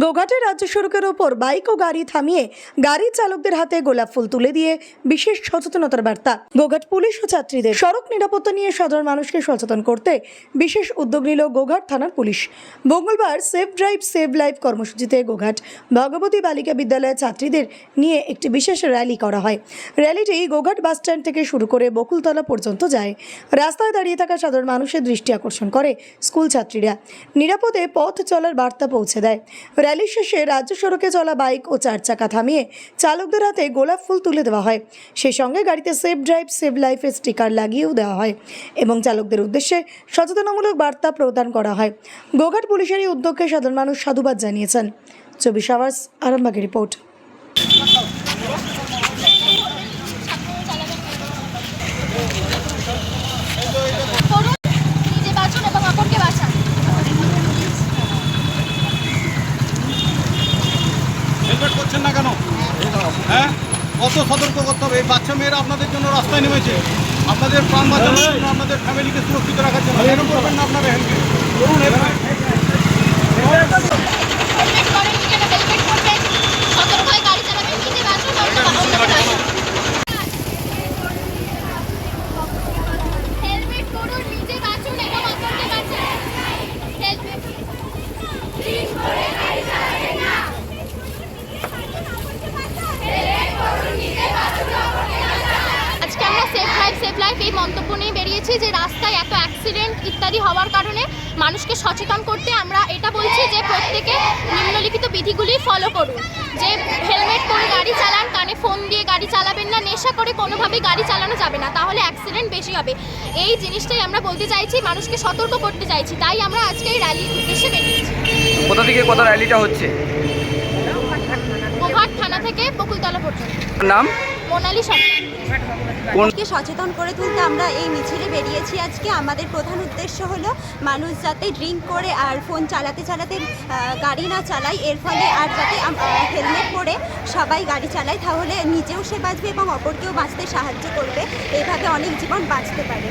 গোঘাটে রাজ্য সড়কের ওপর বাইক ও গাড়ি থামিয়ে গাড়ি চালকদের হাতে গোলাপ ফুল তুলে দিয়ে বিশেষ সচেতনতার বার্তা। গোঘাট পুলিশ ও ছাত্রীদের সড়ক নিরাপত্তা নিয়ে সাধারণ মানুষকে সচেতন করতে বিশেষ উদ্যোগ নিল গোঘাট থানার পুলিশ। মঙ্গলবার সেফ ড্রাইভ, সেভ লাইফ কর্মসূচিতে গোঘাট ভগবতী বালিকা বিদ্যালয়ের ছাত্রীদের নিয়ে একটি বিশেষ র্যালি করা হয়। র্যালিটি গোঘাট বাস স্ট্যান্ড থেকে শুরু করে বকুলতলা পর্যন্ত যায়। রাস্তায় দাঁড়িয়ে থাকা সাধারণ মানুষের দৃষ্টি আকর্ষণ করে স্কুল ছাত্রীরা। নিরাপদে পথ চলার বার্তা পৌঁছে দেয়। র্যালি শেষে রাজ্য সড়কে চলা বাইক ও চার চাকা থামিয়ে চালকদের হাতে গোলাপ ফুল তুলে দেওয়া হয়। সেই সঙ্গে গাড়িতে সেফ ড্রাইভ সেভ লাইফের স্টিকার লাগিয়েও দেওয়া হয় এবং চালকদের উদ্দেশ্যে সচেতনামূলক বার্তা প্রদান করা হয়। গোঘাট পুলিশের এই উদ্যোগকে সাধারণ মানুষ সাধুবাদ জানিয়েছেন। চব্বিশ আওয়ার্স আরামবাগের রিপোর্ট করুন নিজে বাঁচুন এবং অপরকে বাঁচান হেলমেট করছেন না কেন হ্যাঁ কত সতর্ক করতে হবে। এই বাচ্চা মেয়েরা আপনাদের জন্য রাস্তায় নেমেছে। আপনাদের প্রাণ বাঁচানোর জন্য আপনাদের ফ্যামিলিকে সুরক্ষিত রাখার জন্য। এরকম করবেন না আপনারা। করুন হেলমেট হেলমেট করেন কেন হেলমেট করবেন সতর্ক হয়ে গাড়ি চালাবেন নিজে বাঁচুন অন্য অন্যকে বাঁচান হেলমেট করুন নিজে বাঁচুন এবং অপরকে বাঁচান হেলমেট আজকে আমরা সেফ এই মন্তব্য নিয়ে বেরিয়েছি যে রাস্তায় এত অ্যাক্সিডেন্ট ইত্যাদি হওয়ার কারণে মানুষকে সচেতন করতে আমরা এটা বলছি যে প্রত্যেকে নিম্নলিখিত বিধিগুলি ফলো করুন। যে হেলমেট পরে গাড়ি চালান কানে ফোন দিয়ে গাড়ি চালাবেন না নেশা করে কোনোভাবেই গাড়ি চালানো যাবে না তাহলে অ্যাক্সিডেন্ট বেশি হবে। এই জিনিসটাই আমরা বলতে চাইছি মানুষকে সতর্ক করতে চাইছি তাই আমরা আজকে এই র্যালির উদ্দেশ্যে বেরিয়েছি। কোথা থেকে কোথা র্যালিটা হচ্ছে? গোঘাট থানা থেকে বকুলতলা পর্যন্ত। নাম? মোনালি সরকার। সচেতন করে তুলতে আমরা এই মিছিলে বেরিয়েছি আজকে। আমাদের প্রধান উদ্দেশ্য হলো মানুষ যাতে ড্রিঙ্ক করে আর ফোন চালাতে চালাতে গাড়ি না চালায়। এর ফলে আর যাতে হেলমেট পরে সবাই গাড়ি চালায় তাহলে নিজেও সে বাঁচবে এবং অপরকেও বাঁচতে সাহায্য করবে। এইভাবে অনেক জীবন বাঁচতে পারে।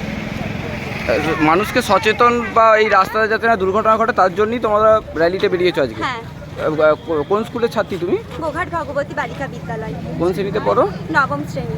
মানুষকে সচেতন বা এই রাস্তায় যাতে না দুর্ঘটনা ঘটে তার জন্যই তোমরা র্যালিতে বেরিয়েছো আজকে। হ্যাঁ। কোন স্কুলের ছাত্রী তুমি? গোঘাট ভগবতী বালিকা বিদ্যালয়। কোন শ্রেণীতে পড়ো? নবম শ্রেণি।